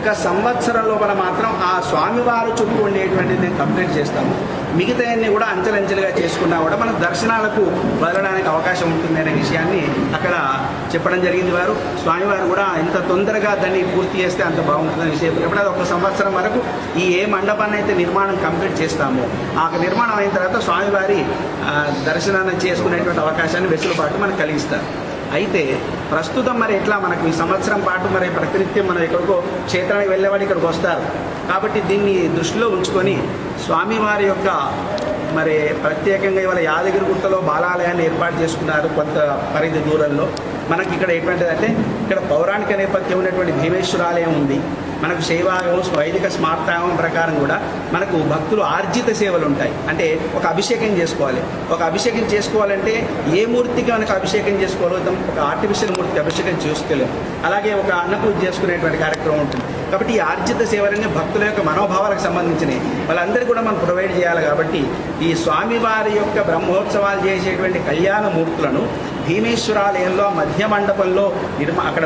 ఒక్క సంవత్సరం లోపల మాత్రం ఆ స్వామివారు చుట్టూ ఉండేటువంటి నేను కంప్లీట్ చేస్తాము. మిగతాన్ని కూడా అంచెలంచెలుగా చేసుకున్నా కూడా మన దర్శనాలకు వదలడానికి అవకాశం ఉంటుంది అనే విషయాన్ని అక్కడ చెప్పడం జరిగింది వారు. స్వామివారు కూడా ఎంత తొందరగా దాన్ని పూర్తి చేస్తే అంత బాగుంటుందని విషయం ఎప్పుడైతే ఒక సంవత్సరం వరకు ఈ ఏ మండపాన్ని అయితే నిర్మాణం కంప్లీట్ చేస్తామో. ఆ నిర్మాణం అయిన తర్వాత స్వామివారి దర్శనాన్ని చేసుకునేటువంటి అవకాశాన్ని వెసులుబాటు మనకు కలిగిస్తారు. అయితే ప్రస్తుతం మరి ఎట్లా మనకు ఈ సంవత్సరం పాటు మరి ప్రతినిత్యం మనం ఎక్కడికో క్షేత్రానికి వెళ్ళేవాడు ఇక్కడికి వస్తారు. కాబట్టి దీన్ని దృష్టిలో ఉంచుకొని స్వామివారి యొక్క మరి ప్రత్యేకంగా ఇవాళ యాదగిరి గుట్టలో బాలాలయాన్ని ఏర్పాటు చేసుకున్నారు కొంత పరిధి దూరంలో. మనకి ఇక్కడ ఎటువంటిది అంటే ఇక్కడ పౌరాణిక నేపథ్యం ఉన్నటువంటి భీమేశ్వరాలయం ఉంది. మనకు శైవాగం వైదిక స్మార్తాగం ప్రకారం కూడా మనకు భక్తులు ఆర్జిత సేవలు ఉంటాయి. అంటే ఒక అభిషేకం చేసుకోవాలి. ఒక అభిషేకం చేసుకోవాలంటే ఏ మూర్తికి మనకు అభిషేకం చేసుకోగలుగుతాం? ఒక ఆర్టిఫిషియల్ మూర్తికి అభిషేకం చేసుకోలేము. అలాగే ఒక అన్నపూజ చేసుకునేటువంటి కార్యక్రమం ఉంటుంది. కాబట్టి ఈ ఆర్జిత సేవలన్నీ భక్తుల యొక్క మనోభావాలకు సంబంధించినవి. వాళ్ళందరికీ కూడా మనం ప్రొవైడ్ చేయాలి కాబట్టి ఈ స్వామివారి యొక్క బ్రహ్మోత్సవాలు చేసేటువంటి కళ్యాణ మూర్తులను భీమేశ్వరాలయంలో మధ్య మండపంలో నిర్మా అక్కడ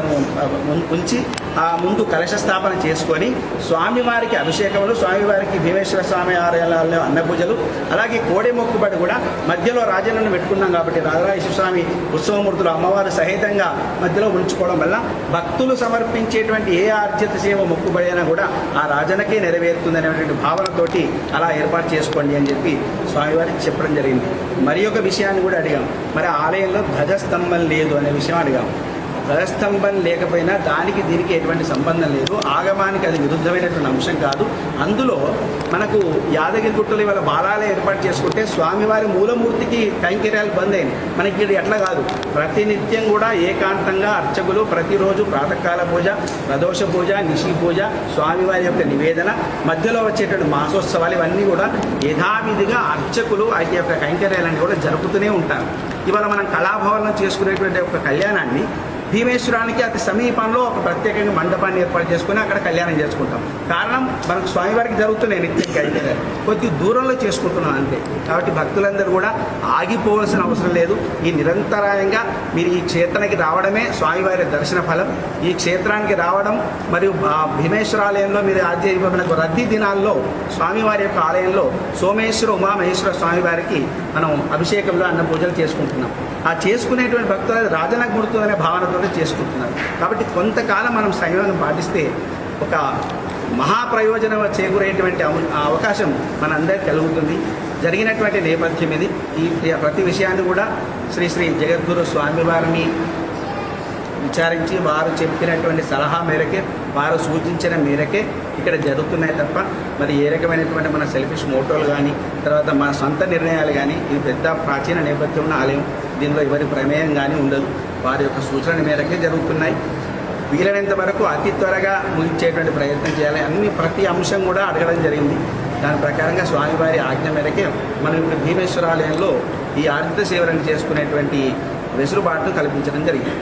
ఉంచి ఆ ముందు కలశ స్థాపన చేసుకొని స్వామివారికి అభిషేకములు స్వామివారికి భీమేశ్వర స్వామి ఆలయాలలో అన్నపూజలు అలాగే కోడి మొక్కుబడి కూడా మధ్యలో రాజన్నను పెట్టుకున్నాం కాబట్టి రాజరాజేశ్వర స్వామి ఉత్సవమూర్తులు అమ్మవారు సహితంగా మధ్యలో ఉంచుకోవడం వల్ల భక్తులు సమర్పించేటువంటి ఏ ఆర్జిత సేవ మొక్కుబడి అయినా కూడా ఆ రాజనకే నెరవేరుతుంది అనేటువంటి భావనతోటి అలా ఏర్పాటు చేసుకోండి అని చెప్పి స్వామివారికి చెప్పడం జరిగింది. మరి ఒక విషయాన్ని కూడా అడిగాం. మరి ఆలయంలో ధ్వజస్తంభం లేదు అనే విషయం అడిగాం. ధ్వజస్తంభం లేకపోయినా దానికి దీనికి ఎటువంటి సంబంధం లేదు. ఆగమానికి అది విరుద్ధమైనటువంటి అంశం కాదు. అందులో మనకు యాదగిరి గుట్టలు ఇవాళ బాలాలే ఏర్పాటు చేసుకుంటే స్వామివారి మూలమూర్తికి కైంకర్యాలు బంద్ అయింది మనకి ఇది ఎట్లా కాదు. ప్రతినిత్యం కూడా ఏకాంతంగా అర్చకులు ప్రతిరోజు ప్రాతకాల పూజ ప్రదోష పూజ నిషి పూజ స్వామివారి యొక్క నివేదన మధ్యలో వచ్చేటువంటి మాసోత్సవాలు ఇవన్నీ కూడా యథావిధిగా అర్చకులు ఆ యొక్క కైంకర్యాలన్నీ కూడా జరుపుతూనే ఉంటారు. ఇవాళ మనం కళాభవనం చేసుకునేటువంటి ఒక కళ్యాణాన్ని భీమేశ్వరానికి అతి సమీపంలో ఒక ప్రత్యేకంగా మండపాన్ని ఏర్పాటు చేసుకుని అక్కడ కళ్యాణం చేసుకుంటాం. కారణం మనకు స్వామివారికి జరుగుతున్నాయి నిత్యం కళ్యాణం కొద్ది దూరంలో చేసుకుంటున్నాం అంతే. కాబట్టి భక్తులందరూ కూడా ఆగిపోవాల్సిన అవసరం లేదు. ఈ నిరంతరాయంగా మీరు ఈ క్షేత్రానికి రావడమే స్వామివారి దర్శన ఫలం. ఈ క్షేత్రానికి రావడం మరియు ఆ భీమేశ్వరాలయంలో మీరు ఆధ్యమైన రద్దీ దినాల్లో స్వామివారి యొక్క ఆలయంలో సోమేశ్వర ఉమామహేశ్వర స్వామివారికి మనం అభిషేకంలో అన్న పూజలు చేసుకుంటున్నాం. ఆ చేసుకునేటువంటి భక్తులు రాజన గుర్తు అనే భావనతో కూడా చేసుకుంటున్నారు కాబట్టి కొంతకాలం మనం సంయమనం పాటిస్తే ఒక మహాప్రయోజనం చేకూరేటువంటి అవ- అవకాశం మనందరికీ కలుగుతుంది. జరిగినటువంటి నేపథ్యం ఇది. ఈ ప్రతి విషయాన్ని కూడా శ్రీ శ్రీ జగద్గురు స్వామివారిని విచారించి వారు చెప్పినటువంటి సలహా మేరకే వారు సూచించిన మేరకే ఇక్కడ జరుగుతున్నాయి తప్ప మరి ఏ రకమైనటువంటి మన సెల్ఫిష్ మోటోలు కానీ తర్వాత మన సొంత నిర్ణయాలు కానీ ఇది పెద్ద ప్రాచీన నేపథ్యం ఉన్న ఆలయం దీనిలో ఎవరి ప్రమేయం కానీ ఉండదు. వారి యొక్క సూచన మేరకే జరుగుతున్నాయి. వీలైనంత వరకు అతి త్వరగా ముగించేటువంటి ప్రయత్నం చేయాలి. అన్ని ప్రతి అంశం కూడా అడగడం జరిగింది. దాని ప్రకారంగా స్వామివారి ఆజ్ఞ మేరకే మనం ఇప్పుడు భీమేశ్వరాలయంలో ఈ ఆర్థిక సేవలను చేసుకునేటువంటి వెసులుబాటును కల్పించడం జరిగింది.